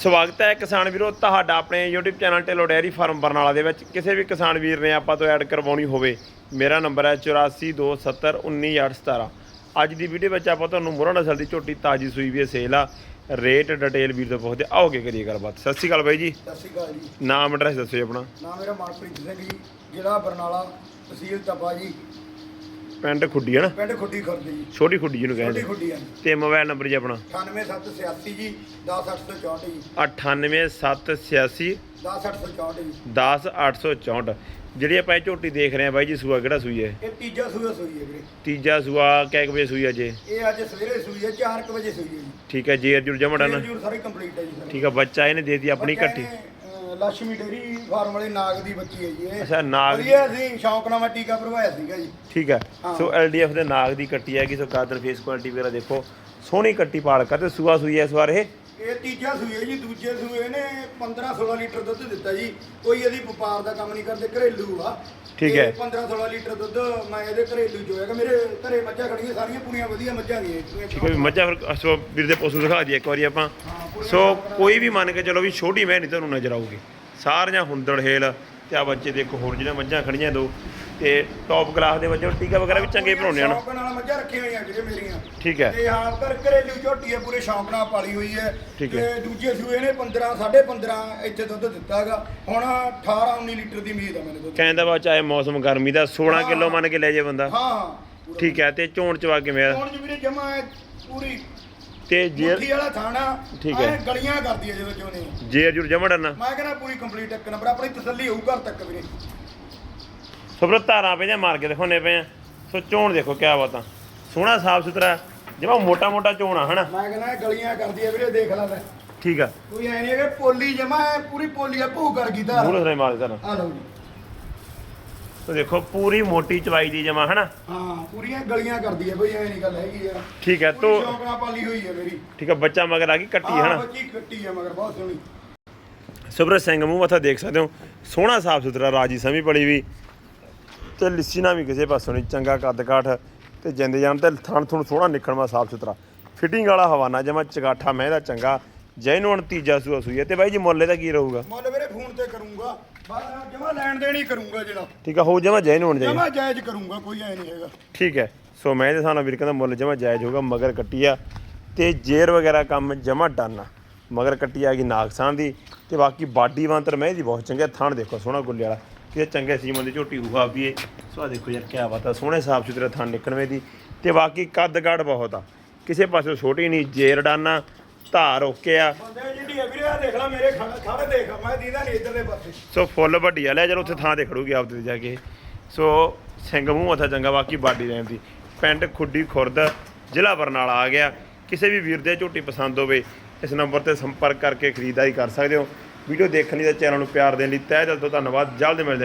ਸਵਾਗਤ ਹੈ ਕਿਸਾਨ ਵੀਰੋ ਤੁਹਾਡਾ ਆਪਣੇ YouTube channel ਟੇਲੋ dairy farm Barnala ਦੇ ਵਿੱਚ। ਕਿਸੇ ਵੀ ਕਿਸਾਨ ਵੀਰ ਨੇ ਆਪਾਂ ਤੋਂ ਐਡ ਕਰਵਾਉਣੀ ਹੋਵੇ ਮੇਰਾ ਨੰਬਰ ਹੈ 8427191817 ਅੱਜ ਦੀ ਵੀਡੀਓ ਵਿੱਚ ਆਪਾਂ ਤੁਹਾਨੂੰ ਮੁਰਾ ਨਸਲ ਦੀ ਝੋਟੀ ਤਾਜੀ ਸੂਈ ਵੀ ਸੇਲ ਆ। ਰੇਟ ਡਿਟੇਲ ਵੀਰ ਤੋਂ ਪੁੱਛਦੇ ਆਓਗੇ ਕਰੀਏ ਗੱਲਬਾਤ। ਸਤਿ ਸ਼੍ਰੀ ਅਕਾਲ ਬਾਈ ਜੀ। ਸਤਿ ਸ਼੍ਰੀ ਅਕਾਲ ਜੀ। ਨਾਮ ਐਡਰੈਸ ਦੱਸੋ ਜੀ ਆਪਣਾ। ਨਾਮ ਮੇਰਾ ਮਨਪ੍ਰੀਤ ਸਿੰਘ ਜੀ ਜ਼ਿਲ੍ਹਾ ਬਰਨਾਲਾ ਤਹਿਸੀਲ ਤਪਾ ਜੀ। ਪਿੰਡ ਖੁੱਡੀ ਹੈ ਨਾ? ਪਿੰਡ ਖੁੱਡੀ ਖੁਰਦ। ਜੀ ਛੋਟੀ ਖੁੱਡੀ ਜਿਹਨੂੰ ਛੋਟੀ ਕਹਿੰਦੇ ਖੁੱਡੀ ਆ ਤੇ ਮੋਬਾਈਲ ਨੰਬਰ ਜੀ ਆਪਣਾ? 98786 ਜੀ 10864 ਜੀ। 98786 10864 ਜੀ। 10864 ਜਿਹੜੀ ਆਪਾਂ ਇਹ ਝੋਟੀ ਦੇਖ ਰਹੇ ਆ ਬਾਈ ਜੀ ਸੂਆ ਕਿਹੜਾ ਸੂਈ ਹੈ? ਇਹ ਤੀਜਾ ਸੂਆ ਸੂਈ ਹੈ ਵੀਰੇ। ਤੀਜਾ ਸੂਆ ਕਿੰਨੇ ਕੁ ਵਜੇ ਸੂਈ ਹੈ ਜੇ ਇਹ ਅੱਜ ਸਵੇਰੇ ਸੂਈ ਹੈ 4 ਵਜੇ ਸੂਈ ਹੈ ਜੀ। ਠੀਕ ਹੈ ਜੇਰ ਜੁਰ ਜਮੜਾ ਨਾ। ਜੂਰ ਸਾਰੀ ਕੰਪਲੀਟ ਹੈ ਜੀ ਸਰ। ਠੀਕ ਹੈ ਬੱਚਾ ਇਹਨੇ ਦੇ ਦਿੱਤੀ ਆਪਣੀ ਕੱਟੀ ਲక్ష్ਮੀ ਡੇਰੀ ਫਾਰਮ ਵਾਲੇ ਨਾਗ ਦੀ ਬੱਚੀ ਹੈ ਜੀ ਇਹ। ਅੱਛਾ ਨਾਗ ਵਧੀਆ ਸੀ ਸ਼ੌਂਕ ਨਾਲ ਮੈਂ ਟੀਕਾ ਭਰਵਾਇਆ ਸੀਗਾ ਜੀ। ਠੀਕ ਹੈ। ਹਾਂ। ਸੋ ਐਲਡੀਐਫ ਦੇ ਨਾਗ ਦੀ ਕੱਟੀ ਹੈਗੀ ਸੋ ਕਾਦਰ ਫੇਸ ਕੁਆਲਿਟੀ ਵਗੈਰਾ ਦੇਖੋ। ਸੋਹਣੀ ਕੱਟੀ ਪਾਲ ਕਰ ਤੇ ਸੂਆ ਸੂਈ ਹੈ ਇਸ ਵਾਰ ਇਹ? ਇਹ ਤੀਜਾ ਸੂਏ ਜੀ ਦੂਜੇ ਸੂਏ ਨੇ 15 16 ਲੀਟਰ ਦੁੱਧ ਦਿੱਤਾ ਜੀ। ਕੋਈ ਇਹਦੀ ਵਪਾਰ ਦਾ ਕੰਮ ਨਹੀਂ ਕਰਦੇ ਘਰੇਲੂ ਆ। ਠੀਕ ਹੈ। 15 16 ਲੀਟਰ ਦੁੱਧ ਮੈਂ ਇਹਦੇ ਘਰੇਲੂ ਚ ਹੋਏਗਾ ਮੇਰੇ ਘਰੇ ਮੱਝਾਂ ਖੜੀਆਂ ਸਾਰੀਆਂ ਪੂਰੀਆਂ ਵਧੀਆ ਮੱਝਾਂ ਨੇ ਠੀਕ ਹੈ ਮੱਝਾਂ ਫਿਰ ਸੋ ਵੀਰ ਦੇ ਪਸ਼ੂ ਦਿਖਾ ਦਈਏ ਇੱਕ ਵਾਰੀ ਆਪਾਂ। ਸੋ ਕੋਈ ਵੀ ਮੰਨ ਕੇ ਚਲੋ ਵੀ ਛੋਟੀ ਮੈਂ ਨਹੀਂ ਤੁਹਾਨੂੰ ਨਜ਼ਰ ਆਊਗੀ। ਸਾਰੀਆਂ ਹੁੰਦੜ ਹੇਲ ਤੇ ਆ ਬੱਚੇ ਦੇਖੋ ਹੋਰ ਜਿਹੜੀਆਂ ਮੱਝਾਂ ਖੜੀਆਂ ਦੋ। ਤੇ ਟੌਪ ਕਲਾਸ ਦੇ ਬੱਚੇ ਟੀਕਾ ਵਗੈਰਾ ਵੀ ਚੰਗੇ ਭਰਾਉਣੇ ਹਨ। ਸ਼ੌਂਕ ਨਾਲ ਮੱਝਾਂ ਰੱਖੀਆਂ ਹੋਈਆਂ ਜਿਹੜੇ ਮੇਰੀਆਂ। ਠੀਕ ਹੈ। ਤੇ ਹਾਂ ਘਰ ਘਰੇਲੂ ਝੋਟੀ ਹੈ ਪੂਰੇ ਸ਼ੌਂਕ ਨਾਲ ਪਾਲੀ ਹੋਈ ਹੈ। ਠੀਕ ਹੈ। ਤੇ ਦੂਜੇ ਸੂਏ ਨੇ 15 15.5 ਇੱਥੇ ਦੁੱਧ ਦਿੱਤਾ ਹੈਗਾ। ਹੁਣ 18 19 ਲੀਟਰ ਦੀ ਉਮੀਦ ਹੈ ਮੈਨੂੰ ਦੁੱਧ ਕਹਿੰਦਾ ਵਾ ਚਾਹੇ ਮੌਸਮ ਗਰਮੀ ਦਾ 16 ਕਿਲੋ ਮੰਨ ਕੇ ਲੈ ਜੇ ਬੰਦਾ। ਹਾਂ ਹਾਂ। ਪੂਰਾ। ਠੀਕ ਹੈ ਤੇ ਚੋਣ ਚਵਾ ਕਿਵੇਂ ਆ? ਹੁਣ ਜੀ ਵੀਰੇ ਜਮਾ ਪੂਰੀ ਤੇ ਜੇਰ ਮੁੱਠੀ ਵਾਲਾ ਥਾਣਾ ਠੀਕ ਹੈ। ਐਂ ਗਲੀਆਂ ਕਰਦੀ ਹੈ ਜਿਵੇਂ ਚੋਨੇ ਜੇਰ ਜੁਰ ਜਮੜਾ ਨਾ ਮੈਂ ਕਹਿੰਦਾ ਪੂਰੀ ਕੰਪਲੀਟ ਇੱਕ ਨੰਬਰ ਆਪਣੀ ਤਸੱਲੀ ਹੋਊ ਘਰ ਤੱਕ ਵੀਰੇ। ਸਭਰ ਧਾਰਾਂ ਜਾਂ ਮਾਰ ਕੇ ਦਿਖਾਉਣੇ ਪਏ ਆ। ਸੋ ਚੋਣ ਦੇਖੋ ਕਿਆ ਬਾਤਾਂ। ਸੋਹਣਾ ਸਾਫ਼ ਸੁਥਰਾ ਜਿਵੇਂ ਮੋਟਾ ਮੋਟਾ ਚੋਣ ਆ ਹਨਾ? ਮੈਂ ਕਹਿੰਦਾ ਗਲੀਆਂ ਕਰਦੀ ਹੈ ਵੀਰੇ ਦੇਖ ਲੈ ਲੈ ਠੀਕ ਆ। ਕੋਈ ਐ ਨਹੀਂ ਕਿ ਪੋਲੀ ਜਮਾ ਪੂਰੀ ਪੋਲੀ ਆ ਭੂ ਕਰ ਗਈ ਧਾਰ। ਮੂਹਰੇ ਸਾਰੇ ਮਾਰ ਧਾਰਾਂ। ਆ ਲਓ ਜੀ। ਸੋ ਦੇਖੋ ਪੂਰੀ ਮੋਟੀ ਚਵਾਈ ਦੀ ਜਮਾ ਹਨਾ? ਹਾਂ ਪੂਰੀਆਂ ਗਲੀਆਂ ਕਰਦੀ ਹੈ ਬਈ ਐ ਨਹੀਂ ਗੱਲ ਹੈਗੀ ਆ। ਠੀਕ ਹੈ ਤੋ ਸ਼ੌਂਕ ਨਾਲ ਪਾਲੀ ਹੋਈ ਹੈ ਮੇਰੀ। ਠੀਕ ਆ ਬੱਚਾ ਮਗਰ ਆ ਗਈ ਕੱਟੀ ਹਨਾ? ਬੱਚੀ ਕੱਟੀ ਹੈ ਮਗਰ ਬਹੁਤ ਸੋਹਣੀ। ਸੁਬਰਤ ਸਿੰਘ ਮੂੰਹ ਮੱਥਾ ਦੇਖ ਸਕਦੇ ਹੋ। ਸੋਹਣਾ ਸਾਫ਼ ਸੁਥਰਾ ਰਾਜੀ ਸਮੀ ਪੜੀ ਵੀ। ਤੇ ਲਿੱਸੀ ਨਾ ਵੀ ਕਿਸੇ ਪਾਸੋਂ ਨਹੀਂ ਚੰਗਾ ਕੱਦ ਕਾਠ ਤੇ ਜਿੰਦ ਜਾਨ ਤੇ ਥਣ ਥੁਣ ਸੋਹਣਾ ਨਿਕਲਵਾ ਸਾਫ਼ ਸੁਥਰਾ। ਫਿਟਿੰਗ ਵਾਲਾ ਹਵਾਨਾ ਜਮਾ ਚਗਾਠਾ ਮੈਂ ਦਾ ਚੰਗਾ ਜੈਨੂਨ ਤੀਜਾ ਸੂਆ ਸੂਈ ਹੈ ਤੇ ਬਾਈ ਜੀ ਮੁੱਲ ਇਹਦਾ ਕੀ ਰਹੂਗਾ? ਮੁੱਲ ਵੀਰੇ ਫੋਨ ਤੇ ਕਰੂੰਗਾ ਬਸ ਜਮਾ ਲੈਣ ਦੇਣੀ ਕਰੂੰਗਾ ਜਿਹੜਾ। ਠੀਕ ਆ ਹੋ ਜਮਾ ਜੈਨੂਨ ਜਾਈ। ਜਮਾ ਜਾਇਜ਼ ਕਰੂੰਗਾ ਕੋਈ ਐ ਨਹੀਂ ਹੈਗਾ। ਠੀਕ ਹੈ ਸੋ ਮੈਂ ਦੇ ਸਾਨੂੰ ਵੀਰ ਕਹਿੰਦਾ ਮੁੱਲ ਜਮਾ ਜਾਇਜ਼ ਹੋਗਾ ਮਗਰ ਕੱਟੀ ਆ ਤੇ ਜੇਰ ਵਗੈਰਾ ਕੰਮ ਜਮਾ ਡਨ ਮਗਰ ਕੱਟੀ ਆ ਗਈ ਨਾਗਸਾਨ ਦੀ ਤੇ ਬਾਕੀ ਬਾਡੀ ਵਾਂਤਰ ਮੈਂ ਦੀ ਬਹੁਤ ਚੰਗਾ ਥਣ ਦੇਖੋ ਸੋਹਣਾ ਗੁੱਲੇ ਵਾਲਾ। ਕਿ ਚੰਗੇ ਸੀਮਨ ਦੀ ਝੋਟੀ ਹੋਊਗਾ ਵੀ ਇਹ ਸੋ ਦੇਖੋ ਯਾਰ ਕਿਆ ਬਾਤ ਆ। ਸੋਹਣੇ ਸਾਫ਼ ਸੁਥਰੇ ਥਣ ਨਿਕਲਵੇਂ ਦੀ। ਤੇ ਬਾਕੀ ਕੱਦ ਕਾਠ ਬਹੁਤ ਆ। ਕਿਸੇ ਪਾਸੇ ਛੋਟੀ ਨਹੀਂ ਜੇਰ ਡਾਨਾ ਧਾਰ ਓਕੇ ਆ। ਬੰਦੇ ਜਿਹੜੀ ਹੈ ਵੀਰੇ ਆ ਦੇਖ ਲੈ ਮੇਰੇ ਖੜ ਖੜ ਦੇਖ। ਮੈਂ ਦੀਦਾ ਨਹੀਂ ਇਧਰਲੇ ਪਾਸੇ। ਸੋ ਫੁੱਲ ਵੱਡੀ ਆ ਲੈ ਚਲੋ ਉੱਥੇ ਥਾਂ ਤੇ ਖੜੂਗੀ ਆਪਦੇ ਤੇ ਜਾ ਕੇ। ਸੋ ਸਿੰਘ ਮੂੰਹ ਮੱਥਾ ਚੰਗਾ ਬਾਕੀ ਬਾਡੀ ਰਹਿਣ ਦੀ। ਪਿੰਡ ਖੁੱਡੀ ਖੁਰਦ ਜ਼ਿਲ੍ਹਾ ਬਰਨਾਲਾ ਆ ਗਿਆ। ਕਿਸੇ ਵੀ ਵੀਰ ਦੇ ਝੋਟੀ ਪਸੰਦ ਹੋਵੇ, ਇਸ ਨੰਬਰ ਤੇ ਸੰਪਰਕ ਕਰਕੇ ਖਰੀਦਦਾਰੀ ਕਰ ਸਕਦੇ ਹੋ। ਵੀਡੀਓ ਦੇਖਣ ਲਈ ਤੇ ਚੈਨਲ ਨੂੰ ਪਿਆਰ ਦੇਣ ਲਈ ਤਹਿ ਦਿਲ ਤੋਂ ਧੰਨਵਾਦ। ਜਲਦ ਮਿਲਦੇ